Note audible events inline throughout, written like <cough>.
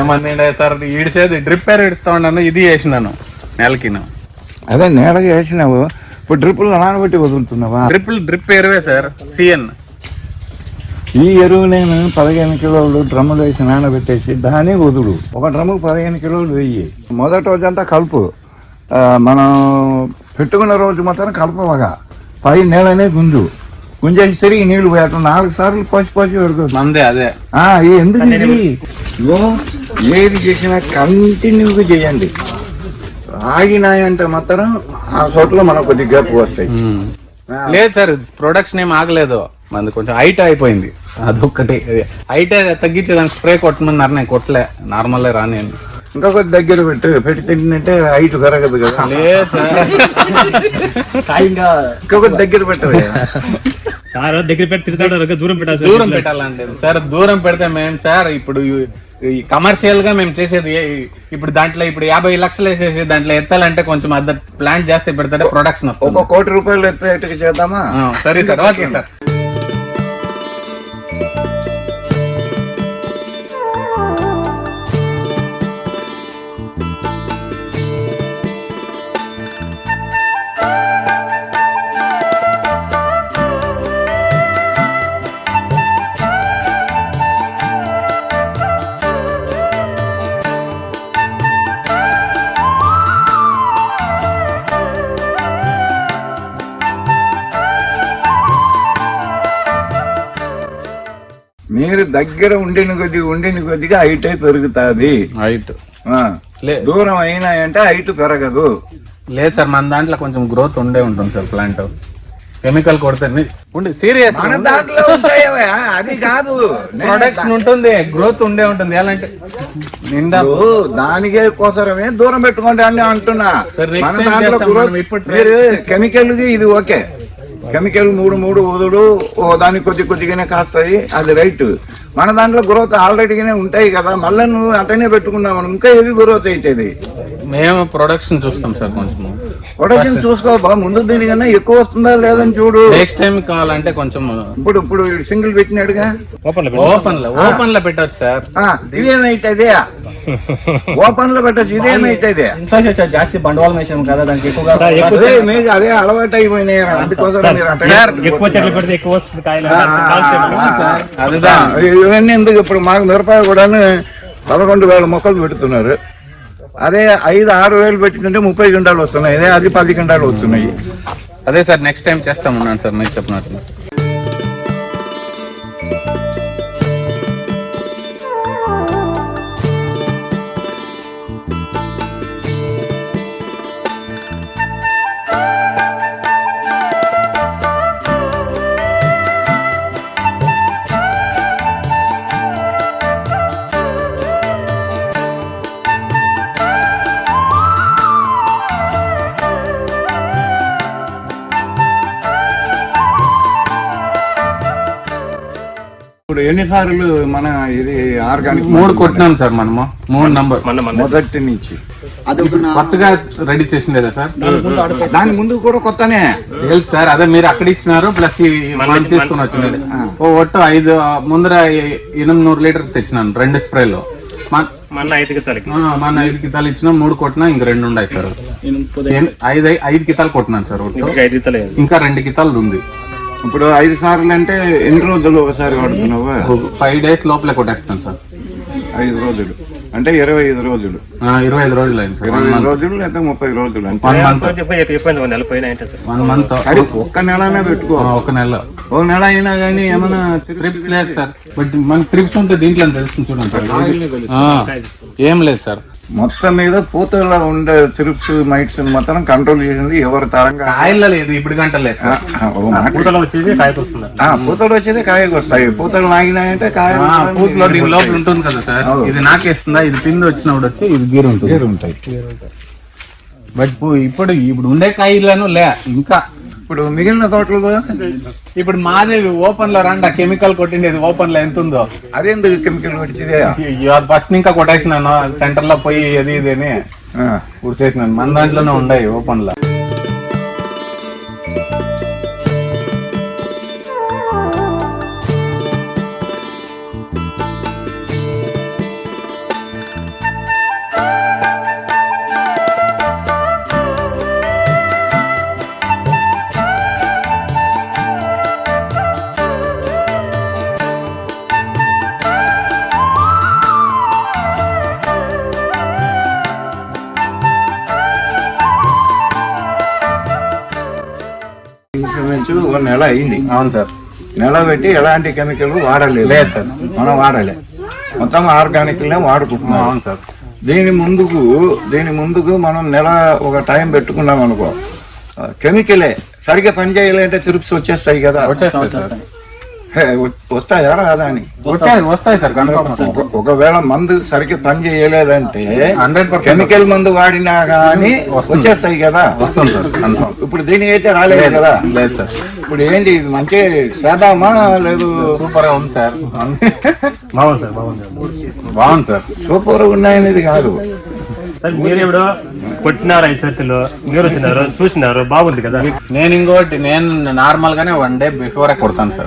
ఏమన్నా sir? ఈడిసేది drip పేరు ఉన్నాను ఇది వేసినాను నెలకి అదే నేలగా వేసినావు. ఇప్పుడు డ్రిప్పులు నానబెట్టి వదులుతున్నావా? డ్రిప్ డ్రిప్ ఎరువే సార్ సిఎన్ ఈ ఎరువు నేను పదిహేను కిలోలు డ్రమ్ములు వేసి నానబెట్టేసి దాన్ని వదులు. ఒక డ్రమ్ముకు పదిహేను కిలోలు వెయ్యి. మొదటి రోజంతా కలుపు. మనం పెట్టుకున్న రోజు మాత్రం కలపవగా పై నీళ్ళనే గుంజు గుంజేసి తిరిగి నీళ్ళు పోయటం నాలుగు సార్లు పోసి పోసి పెడుతుంది. మందే అదే. ఎందుకు ఇగో, ఏది చేసినా కంటిన్యూగా చేయండి. ఆగినాయంటే మాత్రం ఆ చోట్ల మనకు కొద్దిగా గ్యాప్ వస్తాయి. లేదు సార్ ప్రొడక్షన్ ఏం ఆగలేదు. మనది కొంచెం హైట్ అయిపోయింది. అదొక్కటి. హైట్ తగ్గించే దానికి స్ప్రే కొట్టమన్నారు నేను కొట్టలే. నార్మల్ రాని ఇంకా కొద్ది దగ్గర పెట్టు. పెట్టి తింటే హైట్ పెరగదు కదా. ఇంకా దగ్గర పెట్టవే సార్ దగ్గర పెట్టి తిరుగుతాడు ఒక దూరం పెట్టాలి సార్. దూరం పెట్టాలంటే సార్ దూరం పెడితే మేము సార్ ఇప్పుడు కమర్షియల్గా మేము చేసేది ఇప్పుడు దాంట్లో ఇప్పుడు యాభై లక్షలు వేసేసి దాంట్లో ఎత్తాలంటే కొంచెం అద్దె ప్లాంట్ చేస్తే పెడితే ప్రొడక్షన్ ఒక వస్తుంది కోటి రూపాయలు ఎత్తేట్టుగా చేద్దామా? సరే సార్ ఓకే సార్. మీరు దగ్గర ఉండిన కొద్ది ఉండిన కొద్దిగా హైట్ పెరుగుతుంది. లే. దూరం అయినాయంటే హైట్ పెరగదు. లేదు సార్ మన దాంట్లో కొంచెం గ్రోత్ ఉండే ఉంటుంది సార్ ప్లాంట్. కెమికల్ కొడితే ఉండి సీరియస్ మన దాంట్లో ఉంటాయా అది కాదు. <laughs> ప్రొడక్షన్ ఉంటుంది గ్రోత్ ఉండే ఉంటుంది ఎలా అంటే నిండా దానికే కోసరమే దూరం పెట్టుకోండి అని అంటున్నా. మన దాంట్లో ఇప్పుడు కెమికల్ ఇది ఓకే. కెమికల్ మూడు మూడు వదులు ఓ దానికి కొద్ది కొద్దిగానే కాస్తాయి అది రైట్. మన దాంట్లో గ్రోత్ ఆల్రెడీగానే ఉంటాయి కదా మళ్ళీ నువ్వు అటనే పెట్టుకున్నావు ఇంకా ఏది గ్రోత్ అవుతుంది మేము ప్రొడక్షన్ చూస్తాం సార్ కొంచెం ప్రొడక్షన్ చూసుకో బా ముందు దీనికన్నా ఎక్కువ వస్తుందా లేదని చూడు. నెక్స్ట్ టైం కావాలంటే కొంచెం ఇప్పుడు ఇప్పుడు సింగిల్ పెట్టినాడుగా. ఓపెన్లో పెట్టు. ఓపెన్లో పెట్టచ్చు సార్. ఆ, ఇదేమైతుంది? ఓపెన్లో పెట్టచ్చు ఇదేమైతుంది? ఇన్ఫ్రాస్ట్రక్చర్ <laughs> జాస్తి బండవాళం వేసాం కదా దానికి ఎక్కువగా అదే మీకు అదే అలవాటు అయిపోయినాయి అందుకోసం ఇవన్నీ ఎందుకు ఇప్పుడు మాకు మిరపాయ కూడా పదకొండు వేల మొక్కలు పెడుతున్నారు. అదే ఐదు ఆరు వేలు పెట్టిందంటే ముప్పై గంటలు వస్తున్నాయి. అదే అది పది గంటలు వస్తున్నాయి. అదే సార్ నెక్స్ట్ టైం చేస్తామన్నాను సార్ మీరు చెప్పినట్లు ఇప్పుడు ఎన్నిసార్లు మన ఇది ఆర్గానిక్ మూడు కొట్టినాం సార్ మనము. మూడు నంబర్. మొదటి నుంచి. కొత్తగా రెడీ చేసిండేదా సార్? దాని ముందు కూడా కొత్తనే. తెలుసు సార్ అదే మీరు అక్కడ ఇచ్చినారు ప్లస్ మనం తీసుకుని వచ్చినది ఓ ఒట్టు ఐదు ముందర ఎనిమిది నూరు లీటర్ తెచ్చినాను రెండు స్ప్రేలు. మన- మన ఐదు కితాలు ఇచ్చినా మూడు కొట్టినా ఇంక రెండు ఉన్నాయి సార్. ఐదు ఐదు కితాలు కొట్టినాను సార్ ఇంకా రెండు కితాలు ఉంది. ఇప్పుడు ఐదు సార్లు అంటే ఎన్ని రోజులు ఒకసారి వాడుతున్నావు? ఫైవ్ డేస్ లోపలే కొట్టేస్తాను సార్. ఐదు రోజులు. అంటే ఇరవై ఐదు రోజులు. ఆ, ఇరవై ఐదు రోజులు అయింది సార్. ఇరవై ఐదు రోజులు లేదా ముప్పై రోజులు అంటే వన్ మంత్ వన్ ఒక్క నెలనే పెట్టుకో. ఒక నెల. ఒక నెల అయినా కానీ ఏమైనా ట్రిప్స్ లేదు సార్. బట్ మన ట్రిప్స్ ఉంటే దీంట్లో తెలుస్తుంది చూడండి సార్? ఏం లేదు సార్. మొత్తం మీద పూతలో ఉండే చిరుప్స్ మైట్స్ మొత్తం కంట్రోల్ చేసింది ఎవరి తరంగా కాయల్లో లేదు ఇప్పుడు గంట లేదు. ఆ, సార్ ఆ, ఓ మాట. పూతలో వచ్చేసి కాయకు పూతలు వచ్చేది కాయకు వస్తాయి. పూతలు నాగినాయంటే కాయ పూతలో దీని లోపల ఉంటుంది కదా సార్? ఇది నాకేస్తుందా? ఇది పిండి వచ్చినప్పుడు వచ్చి ఇది గీరు ఉంటుంది. గేరు ఉంటాయి. బట్ ఇప్పుడు ఇప్పుడు ఉండే కాయలను లే ఇంకా ఇప్పుడు మిగిలిన తోటలు ఇప్పుడు మాదే ఓపెన్లో రండి కెమికల్ కొట్టింది ఓపెన్లో ఎంత ఉందో అదేందుకు కెమికల్ పడిచిదే ఫస్ట్ ఇంకా కొట్టేసినాను సెంటర్లో పోయి ఇది ఇది అని కూర్చేసినాను మన దాంట్లోనే ఉన్నాయి ఓపెన్లో. ఒక నెల అయింది. అవును సార్. నెల పెట్టి ఎలాంటి కెమికల్ వాడలేదు. లేదు సార్. మనం వాడలే. మొత్తం ఆర్గానిక్లే వాడుకుంటున్నాం. అవును సార్. దీని ముందుకు దీని ముందుకు మనం నెల ఒక టైం పెట్టుకున్నాం అనుకో కెమికలే సరిగ్గా పని చేయాలంటే తిరుపతి వచ్చేస్తాయి కదా వచ్చేస్తాయి. వస్తాయా రాదా అని వచ్చాయి వస్తాయి సార్ ఒకవేళ మందు సరిగ్గా పని చేయలేదంటే హండ్రెడ్ పర్సెంట్ కెమికల్ మందు వాడినా కానీ. వచ్చేస్తాయి కదా? వస్తుంది సార్ కన్ఫర్మ్. ఇప్పుడు దీనికి అయితే రాలేదు కదా? లేదు సార్. ఇప్పుడు ఏంటి ఇది మంచి సేదామా లేదు? సూపర్గా ఉంది సార్. బాగుంది సార్ బాగుంది బాగుంది సార్. సూపర్ ఉన్నాయనేది కాదు. సార్ మీరు ఇప్పుడు కొట్టినారు ఐదు సర్తులు మీరు వచ్చినారు? చూసినారు? బాగుంది కదా. నేను ఇంకోటి నేను నార్మల్ గానే వన్ డే బిఫోర్ కొడతాను సార్.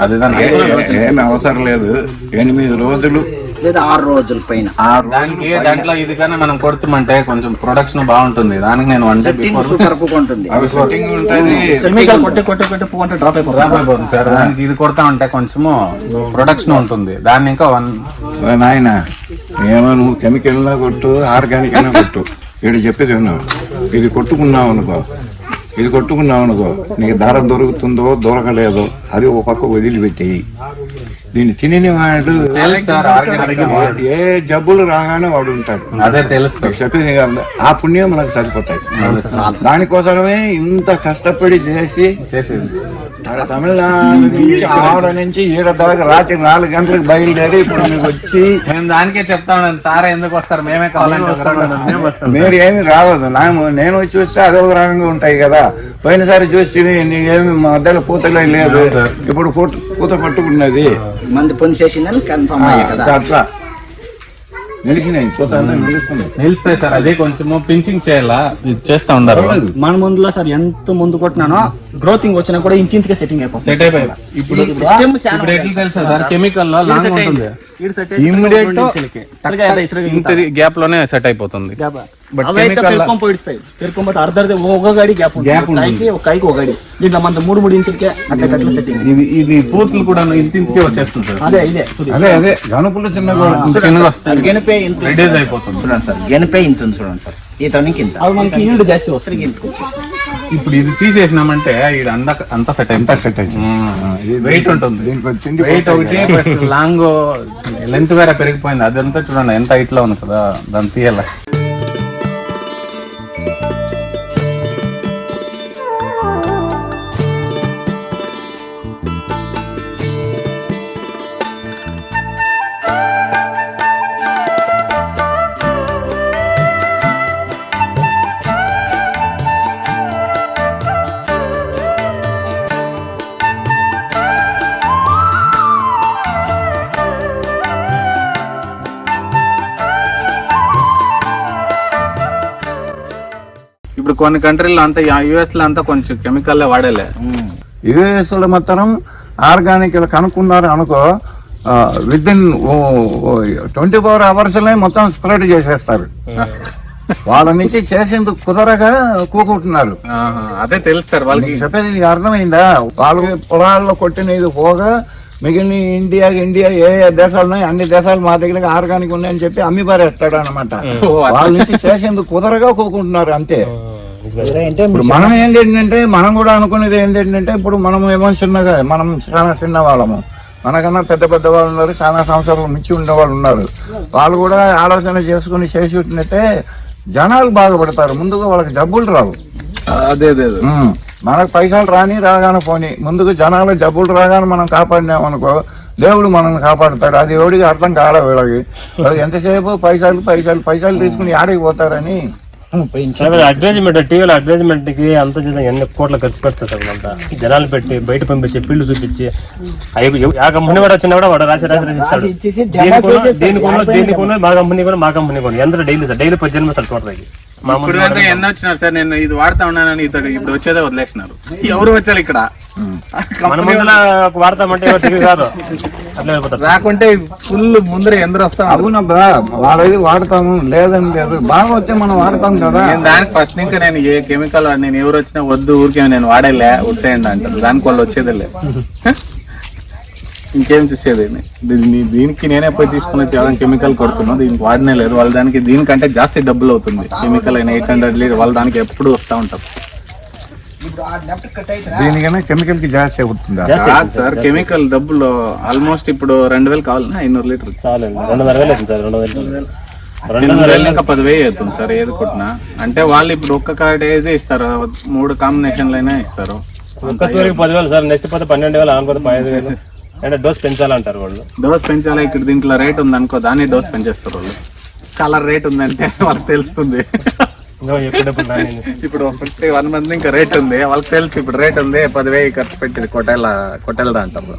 అది దాని ఏ- అవసరం లేదు. ఎనిమిది రోజులు. లేదా ఆరు రోజుల పైన. ఆరు దానికి దాంట్లో ఇది కానీ మనం కొడుతామంటే కొంచెం ప్రొడక్షన్ బాగుంటుంది. దానికి నేను వన్ డే బిఫోర్ ఉంటుంది. కొట్టి కొట్టి కొట్టి డ్రాప్ అయిపోతుంది. డ్రాప్ అయిపోతుంది సార్. దానికి ఇది కొడతా ఉంటే కొంచెము ప్రొడక్షన్ ఉంటుంది. దాన్ని ఇంకా వన్ నాయన ఏమో నువ్వు కెమికల్ కొట్టు ఆర్గానిక్ అయినా కొట్టు. వీడు చెప్పేది విన్నావు ఇది కొట్టుకున్నావు అనుకో ఇది కొట్టుకున్నావు అనుకో నీకు దారం దొరుకుతుందో దొరకలేదో అది ఒక పక్క వదిలిపెట్టేయి. దీన్ని తిని వాడు తెలుసు సార్ ఆర్గానిక్ ఏ జబ్బులు రాగానే వాడు ఉంటాడు. అదే తెలుసు. ఆ పుణ్యం మనకు సరిపోతాయి. దానికోసమే ఇంత కష్టపడి చేసి తమిళనాడు నుంచి ఆడ నుంచి ఈడ దాకా రాత్రి నాలుగు గంటలకు బయలుదేరి ఇప్పుడు మీకు వచ్చి మేము దానికే చెప్తా ఉన్నాను సార్ ఎందుకు వస్తారు? మేమే కావాలంటే. మీరు ఏమి రావద్దు. నా నేను వచ్చి వస్తే అదే ఒక రకంగా ఉంటాయి కదా. పోయినసారి చూసి నీకేమి మధ్యలో పూతలే లేదు. ఇప్పుడు పూత పూత పట్టుకున్నది. మంది పని చేసిందని కన్ఫర్మ్ అయ్యా కదా. అట్లా నిలిచినాయి పూత అంతా నిలుస్తుంది నిలుస్తాయి సార్ అదే కొంచెము పించింగ్ చేయాలా? ఇది చేస్తా ఉండరు మన ముందులో సార్ ఎంత ముందు కొట్టినానో గ్రోతింగ్ వచ్చినా కూడా ఇంత ఇంతకే సెట్టింగ్ అయిపోతుంది. సెట్ అయిపోయి ఇప్పుడు stem చాలా ఇప్పుడు ఎట్లా తెలుసా సార్ కెమికల్లో లాంగ్ ఉంటుంది. ఇమ్మీడియట్ గ్యాప్లోనే సెట్ అయిపోతుంది. ఒక గడి దీంట్లో మన మూడు మూడు ఇంచులకే అట్లా అట్లా సెట్టింగ్ ఇది ఇది పూతులు కూడా ఇంత ఇంతకే వచ్చేస్తుంది అదే ఇదే సుధీర్. అదే అదే. గణపులు చిన్న చిన్నగా వస్తుంది. గెనిపే ఇంత ఉంది. రెడ్యూస్ అయిపోతుంది. చూడండి సార్ గెనిపే ఇంత ఉంది చూడండి సార్. ఈ తనికి ఇంత. అవి మనకి ఈల్డ్ జాస్తి వస్తుంది. ఇంతకు వచ్చేసింది ఇప్పుడు ఇది తీసేసినామంటే ఇది అంత అంతా సెట్ అంతా సెట్ అయింది వెయిట్ ఉంటుంది. వెయిట్ ఒకటి ప్లస్ లాంగ్ లెంత్ వేరే పెరిగిపోయింది. అదంతా చూడండి ఎంత హైట్లో ఉంది కదా. దాన్ని తీయాల. ఇప్పుడు కొన్ని కంట్రీల్లో అంతా యుఎస్లో అంతా కొంచెం కెమికల్ వాడేలే. యుఎస్లో మాత్రం ఆర్గానిక్ కనుక్కున్నారు అనుకో with in twenty four hours మొత్తం స్ప్రెడ్ చేసేస్తారు. <laughs> వాళ్ళ నుంచి చేసేందుకు కుదరగా కూకుంటున్నారు. అదే తెలుసు సార్ వాళ్ళకి. చెప్పేది అర్థమైందా? వాళ్ళు పొలాల్లో కొట్టిన ఇది పోగా మిగిలిన ఇండియా ఇండియా ఏ ఏ దేశాలు ఉన్నాయి అన్ని దేశాలు మా దగ్గర ఆర్గానిక్ ఉన్నాయని చెప్పి అమ్మి పారేస్తాడు అనమాట వాళ్ళ నుంచి చేసేందుకు కుదరగా కూకుంటున్నారు అంతే. ఇప్పుడు మనం ఏంటంటే మనం కూడా అనుకునేది ఏంటంటే ఇప్పుడు మనం ఏమో చిన్నగా మనం చాలా చిన్న వాళ్ళము. మనకన్నా పెద్ద పెద్ద వాళ్ళు ఉన్నారు చాలా సంవత్సరాలు మించి ఉన్న వాళ్ళు ఉన్నారు. వాళ్ళు కూడా ఆలోచన చేసుకుని చేసి ఉంటే జనాలు బాగుపడతారు ముందుగా వాళ్ళకి జబ్బులు రావు. అదే అదే. మనకు పైసలు రాని రాగానే పోని. ముందుకు జనాలు డబ్బులు రాగానే మనం కాపాడినాం అనుకో దేవుడు మనల్ని కాపాడుతాడు. అది ఎవడికి అర్థం కాలే వీళ్ళకి. వాళ్ళు ఎంతసేపు పైసలు పైసలు పైసలు తీసుకుని ఆడికి పోతారని అడ్వర్టైజ్మెంట్ టీవీలో అడ్వర్టైజ్మెంట్కి అంత చేసిన ఎన్ని కోట్ల ఖర్చు పెడతారు అంతా జనాలు పెట్టి బయట పంపించి పిల్లు చూపించి ఆ కంపెనీ వాడు వచ్చినా కూడా వాడు రాసి రాసి రాసి ఇచ్చేసి ఇస్తాడు. demo దీనికి కొను, చేసేసి దీనికి కొను, ఆడిపోయింది దీనికి కొను, మా కంపెనీ కూడా మా కంపెనీ కూడా ఎంత డైలీ సార్? డైలీ పద్దెనిమిది మంది చూడతాయి మామూలు ఇప్పుడు ఎన్ని వచ్చినారు సార్ నేను ఇది వాడుతా ఉన్నానని ఇతడు ఇప్పుడు వచ్చేదే వదిలేసినారు ఎవరు వచ్చారు ఇక్కడ? మన ముందర వాడతామంటే కాదు. <laughs> రాకుంటే ఫుల్ ముందర ఎందరు వస్తా. అవునబ్బా వాళ్ళది వాడతాము లేదని లేదు. బాగా వస్తే మనం వాడతాం కదా. నేను దానికి ఫస్ట్ ఇంకా నేను ఏ కెమికల్ నేను ఎవరు వచ్చినా వద్దు ఊరికే నేను వాడేలే ఉసేయండి అంటారు. దానికి వాళ్ళు వచ్చేదిలే ఇంకేం చూసేది? దీన్ని దీనికి నేనే పోయి తీసుకుని వచ్చి ఏదైనా కెమికల్ కొడుతున్నా దీనికి వాడనే లేదు. వాళ్ళ దానికి దీనికంటే జాస్తి డబ్బులు అవుతుంది. కెమికల్ అయినా ఎయిట్ హండ్రెడ్ లీటర్ వాళ్ళ దానికి ఎప్పుడు వస్తూ ఉంటారు. ఇప్పుడు ఆ లెఫ్ట్ కట్ అయితే దీనికన్నా కెమికల్కి జాస్తి అవుతుందా కాదు సార్ కెమికల్ డబ్బులు ఆల్మోస్ట్ ఇప్పుడు రెండు వేలు కావాలన్నా ఐనూరు లీటర్ చాలు రెండున్నర వేలు అవుతుంది సార్ రెండు వేలు వేలు ఇంకా పదివేలు అవుతుంది సార్ ఏది కొట్టినా. అంటే వాళ్ళు ఇప్పుడు ఒక్క కార్డ్ ఏది ఇస్తారు మూడు కాంబినేషన్లు అయినా ఇస్తారు. ఒక్క తూరికి పదివేలు సార్ నెక్స్ట్ పోతే పన్నెండు వేలు ఆమె పోతే పదిహేను వేలు. అంటే డోస్ పెంచాలంటారు వాళ్ళు. డోస్ పెంచాలా ఇక్కడ దీంట్లో రేట్ ఉంది అనుకో దాన్ని డోస్ పెంచేస్తారు వాళ్ళు. కలర్ రేట్ ఉందంటే <laughs> వాళ్ళకి తెలుస్తుంది. ఇప్పుడు ఫిఫ్టీ వన్ మంత్ ఇంకా రేట్ ఉంది. వాళ్ళకి తెలుసు ఇప్పుడు రేట్ ఉంది పదివేలు ఖర్చు పెట్టింది కొట్టేల కొట్టేలదా అంటారు